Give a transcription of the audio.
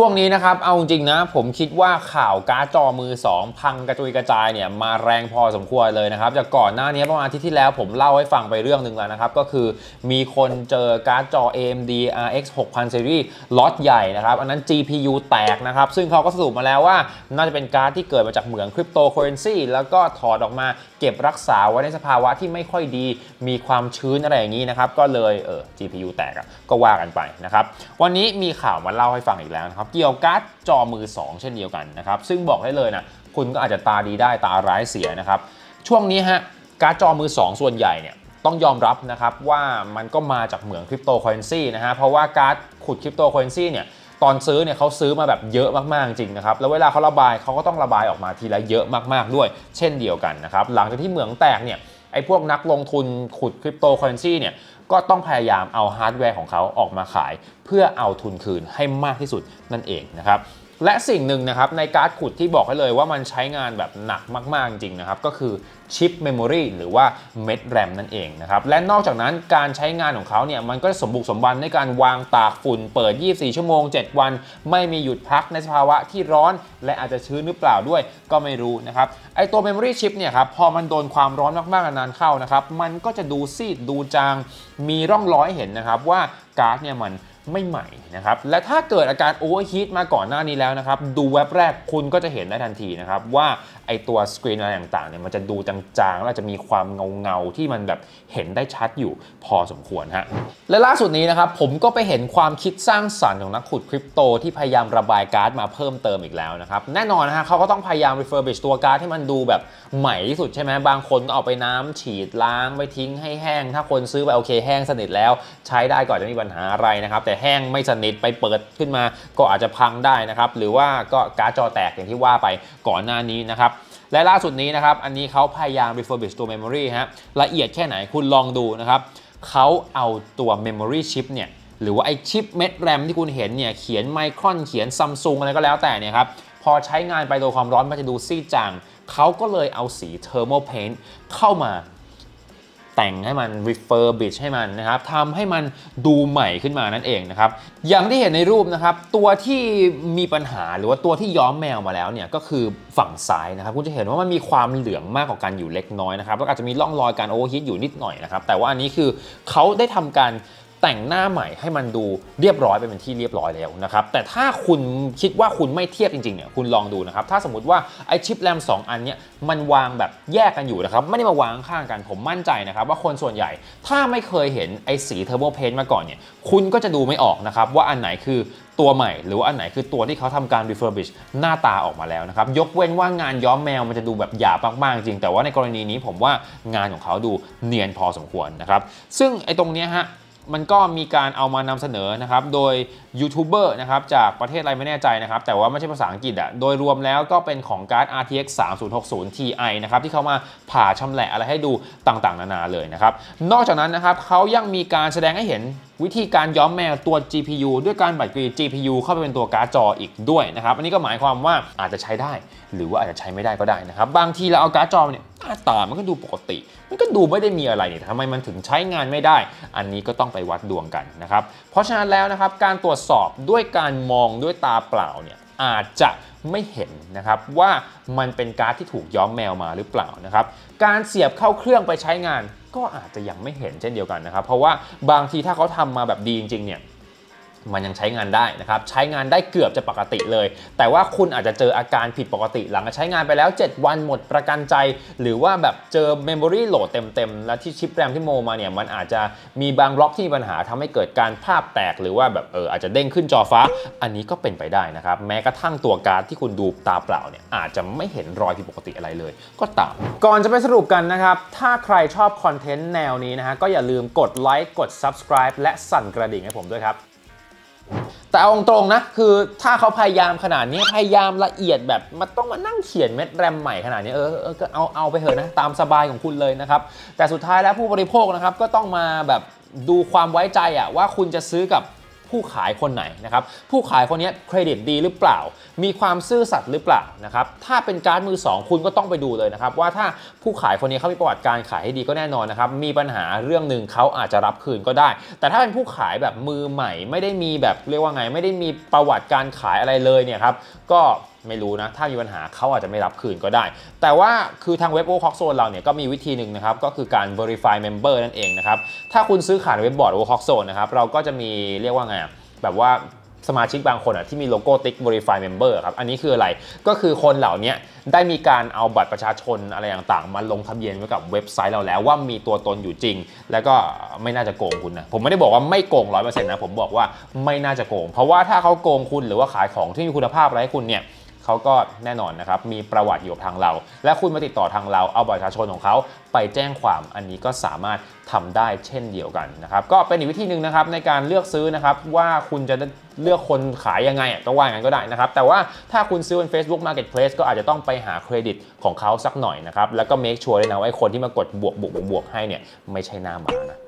ช่วงนี้นะครับ เอาจริงนะ ผมคิดว่าข่าวการ์ดจอมือ 2 พังกระจุยกระจายเนี่ยมาแรงพอสมควรเลยนะครับ จากก่อนหน้านี้ประมาณอาทิตย์ที่แล้วผมเล่าให้ฟังไปเรื่องหนึ่งแล้วนะครับ ก็คือมีคนเจอการ์ดจอ AMD RX 6000 Series ล็อตใหญ่นะครับ อันนั้น GPU แตกนะครับ ซึ่งเขาก็สรุปมาแล้วว่าน่าจะเป็นการ์ดที่เกิดมาจากเหมืองคริปโตเคอเรนซีแล้วก็ถอดออกมาเก็บรักษาไว้ในสภาวะที่ไม่ค่อยดี มีความชื้นอะไรอย่างนี้นะครับ ก็เลยเออ GPU แตกก็ว่ากันไปนะครับ วันนี้มีข่าวมาเล่าให้ฟังอีกแล้วนะครับ เกี่ยวกับการ์ดจอมือ 2 เช่นเดียวกันนะครับ ซึ่งบอกได้เลยนะ คุณก็อาจจะตาดีได้ตาร้ายเสียนะครับ ช่วงนี้ฮะ การ์ดจอมือ 2 ส่วนใหญ่เนี่ยต้องยอมรับนะครับว่ามันก็มาจากเหมืองคริปโตเคอเรนซีนะฮะ เพราะว่าการ์ดขุดคริปโตเคอเรนซีเนี่ย ตอนซื้อเนี่ยเขาซื้อมาแบบเยอะมากๆจริงนะครับแล้วเวลาเขาระบายเขาก็ต้องระบายออกมาทีละเยอะมากๆด้วย เช่นเดียวกันนะครับหลังจากที่เหมืองแตกเนี่ยไอ้พวกนักลงทุนขุดคริปโตเคอเรนซีเนี่ยก็ต้องพยายามเอาฮาร์ดแวร์ของเขาออกมาขาย เพื่อเอาทุนคืนให้มากที่สุดนั่นเองนะครับ และสิ่งหนึ่งนะครับในการ์ดขุดที่บอกให้เลยว่ามันใช้งานแบบหนักมาก ๆ จริงนะครับ ก็คือชิปเมมโมรีหรือว่าเม็ดแรมนั่นเองนะครับ และนอกจากนั้นการใช้งานของเขาเนี่ยมันก็สมบุกสมบันในการวางตากฝุ่นเปิด 24 ชั่วโมง 7 วัน ไม่มีหยุดพักในสภาวะที่ร้อน และอาจจะชื้นหรือเปล่าด้วยก็ไม่รู้นะครับไอตัวเมมโมรีชิปเนี่ยครับพอมันโดนความร้อนมากๆนานเข้านะครับมันก็จะดูซีดดูจางมีร่องรอยเห็นนะครับว่าการ์ดเนี่ยมัน ไม่ใหม่นะครับ และถ้าเกิดอาการโอเวอร์ฮีทมาก่อนหน้านี้แล้วนะครับ ดูเว็บแรกคุณก็จะเห็นได้ทันทีนะครับ ว่าไอตัวสกรีนอะไรต่างๆเนี่ยมันจะดูจางๆ แล้วจะมีความเงาๆ ที่มันแบบเห็นได้ชัดอยู่พอสมควรฮะและล่าสุดนี้นะครับผมก็ไปเห็นความคิดสร้างสรรค์ของนักขุดคริปโตที่พยายามระบายการ์ดมาเพิ่มเติมอีกแล้วนะครับ แน่นอนนะฮะเขาก็ต้องพยายาม refurbish ตัวการ์ดให้มันดูแบบใหม่ที่สุดใช่ไหมบางคนก็เอาไปน้ำฉีดล้างไปทิ้งให้แห้ง ถ้าคนซื้อไปโอเคแห้งสนิทแล้ว ใช้ได้ก่อนจะมีปัญหาอะไรนะครับแต่แห้งไม่สนิทไปเปิดขึ้นมา ก็อาจจะพังได้นะครับหรือว่าก็การ์ดจอแตกอย่างที่ว่าไปก่อนหน้านี้นะครับและล่าสุดนี้นะครับอันนี้เขาพยายาม refurbish ตัว memory ฮะละเอียดแค่ไหนคุณลองดูนะครับเขาเอาตัว memory chip เนี่ยหรือว่าไอชิปเม็ดแรมที่คุณเห็นเนี่ยเขียนไมครอนเขียนซัมซุงอะไรก็แล้วแต่เนี่ยครับพอใช้งานไปโดนความร้อนมันจะดูซีดจางเขาก็เลยเอาสี thermal paint เข้ามา แต่งให้มัน refurbish ให้มันนะครับทำให้มันดูใหม่ขึ้นมานั่นเองนะครับ อย่างที่เห็นในรูปนะครับ ตัวที่มีปัญหาหรือว่าตัวที่ย้อมแมวมาแล้วเนี่ยก็คือฝั่งซ้ายนะครับ คุณจะเห็นว่ามันมีความเหลืองมากกว่ากันอยู่เล็กน้อยนะครับแล้วอาจจะมีร่องรอยการโอเวอร์ฮีทอยู่นิดหน่อยนะครับ แต่ว่าอันนี้คือเขาได้ทำการ แต่งหน้าใหม่ให้มันดูเรียบร้อยไปเป็นที่เรียบร้อยแล้วนะครับ แต่ถ้าคุณคิดว่าคุณไม่เทียบจริงๆเนี่ยคุณลองดูนะครับ ถ้าสมมติว่าไอชิปแรม 2 อันเนี้ยมันวางแบบแยกกันอยู่นะครับ ไม่ได้มาวางข้างกันผมมั่นใจนะครับ ว่าคนส่วนใหญ่ถ้าไม่เคยเห็นไอสีเทอร์โบเพนมาก่อนเนี่ยคุณก็จะดูไม่ออกนะครับว่าอันไหนคือตัวใหม่หรือว่าอันไหนคือตัวที่เขาทำการ refurbish หน้าตาออกมาแล้วนะครับ ยกเว้นว่างานย้อมแมวมันจะดูแบบหยาบมากๆจริง แต่ว่าในกรณีนี้ผมว่างานของเขาดูเนียนพอสมควรนะครับ ซึ่งไอตรงเนี้ยฮะ มันก็มีการเอามานำเสนอนะครับ โดยยูทูบเบอร์นะครับจากประเทศอะไรไม่แน่ใจนะครับ แต่ว่าไม่ใช่ภาษาอังกฤษอะโดยรวมแล้วก็เป็นของการ์ด RTX 3060 Ti นะครับ ที่เขามาผ่าชำแหละอะไรให้ดูต่างๆ นานาเลยนะครับ นอกจากนั้นนะครับเขายังมีการแสดงให้เห็นวิธีการย้อมแมวตัว GPU ด้วยการบัดกรี GPU เข้าไปเป็นตัวการ์ดจออีกด้วยนะครับ อันนี้ก็หมายความว่าอาจจะใช้ได้ หรือว่าอาจจะใช้ไม่ได้ก็ได้นะครับ บางทีเราเอาการ์ดจอเนี่ยาตามันก็ดูปกติ มันก็ดูไม่ได้มีอะไรนี่ทำไมมันถึงใช้งานไม่ได้ อันนี้ก็ต้องไปวัดดวงกันนะครับ เพราะฉะนั้นแล้วนะครับการตรวจสอบด้วยการมองด้วยตาเปล่าเนี่ยอาจจะไม่เห็นนะครับว่ามันเป็นการ์ดที่ถูกย้อมแมวมาหรือเปล่านะครับ การเสียบเข้าเครื่องไปใช้งาน ก็อาจจะยังไม่เห็นเช่นเดียวกันนะครับ เพราะว่าบางทีถ้าเขาทำมาแบบดีจริงๆเนี่ย มันยังใช้งานได้นะครับใช้งานได้เกือบจะปกติเลย แต่ว่าคุณอาจจะเจออาการผิดปกติหลังจากใช้งานไปแล้ว 7 วันหมดประกันใจ หรือว่าแบบเจอเมมโมรีโหลดเต็มๆ แล้วที่ชิปแรมที่โมมาเนี่ยมันอาจจะมีบางบล็อกที่มีปัญหาทำให้เกิดการภาพแตกหรือว่าแบบเอออาจจะเด้งขึ้นจอฟ้า อันนี้ก็เป็นไปได้นะครับแม้กระทั่งตัวการ์ดที่คุณดูตาเปล่าเนี่ยอาจจะไม่เห็นรอยผิดปกติอะไรเลย ก็ตาม ก่อนจะไปสรุปกันนะครับถ้าใครชอบคอนเทนต์แนวนี้นะฮะก็อย่าลืมกดไลค์กด subscribe และสั่นกระดิ่งให้ผมด้วยครับ แต่เอาตรงๆนะ คือถ้าเขาพยายามขนาดนี้พยายามละเอียดแบบมันต้องมานั่งเขียนเม็ดแรมใหม่ขนาดนี้เออเออก็เอาเอาไปเถอะนะ ตามสบายของคุณเลยนะครับ แต่สุดท้ายแล้วผู้บริโภคนะครับก็ต้องมาแบบดูความไว้ใจอะว่าคุณจะซื้อกับ ผู้ขายคนไหนนะครับผู้ขายคนนี้เครดิตดีหรือเปล่า มีความซื่อสัตย์หรือเปล่านะครับถ้าเป็นการ์ดมือสองคุณก็ต้องไปดูเลยนะครับว่าถ้าผู้ขายคนนี้เขามีประวัติการขายให้ดีก็แน่นอนนะครับมีปัญหาเรื่องหนึ่งเขาอาจจะรับคืนก็ได้ แต่ถ้าเป็นผู้ขายแบบมือใหม่ ไม่ได้มีแบบเรียกว่าไง ไม่ได้มีประวัติการขายอะไรเลยเนี่ยครับก็ไม่รู้นะ ถ้ามีปัญหาเขาอาจจะไม่รับคืนก็ได้ แต่ว่าคือทางเว็บโอคอกโซนเราเนี่ยก็มีวิธีหนึ่งนะครับ ก็คือการ verify member นั่นเองนะครับ ถ้าคุณซื้อขายในเว็บบอร์ดโอคอกโซนนะครับ เราก็จะมีเรียกว่าไงแบบว่าสมาชิกบางคนอะที่มีโลโก้ติ๊ก verify member ครับ อันนี้คืออะไร ก็คือคนเหล่านี้ได้มีการเอาบัตรประชาชนอะไรต่างๆ มาลงทะเบียนไว้กับเว็บไซต์เราแล้วว่ามีตัวตนอยู่จริง แล้วก็ไม่น่าจะโกงคุณนะ ผมไม่ได้บอกว่าไม่โกงร้อยเปอร์เซ็นต์นะ ผมบอกว่าไม่น่าจะโกง เพราะว่าถ้าเขาโกงคุณหรือว่าขายของที่มีคุณภาพอะไรให้คุณเนี่ย เขาก็แน่นอนนะครับมีประวัติอยู่ทางเรา และคุณมาติดต่อทางเราเอาบัตรประชาชนของเขาไปแจ้งความอันนี้ก็สามารถทำได้เช่นเดียวกันนะครับก็เป็นอีกวิธีหนึ่งนะครับในการเลือกซื้อนะครับว่าคุณจะเลือกคนขายยังไงก็ว่างั้นก็ได้นะครับ แต่ว่าถ้าคุณซื้อบน Facebook Marketplace ก็อาจจะต้องไปหาเครดิตของเขาสักหน่อยนะครับแล้วก็ make sure ด้วยนะว่าไอ้คนที่มากดบวกบวกบวกบวกให้เนี่ยไม่ใช่หน้าหมานะ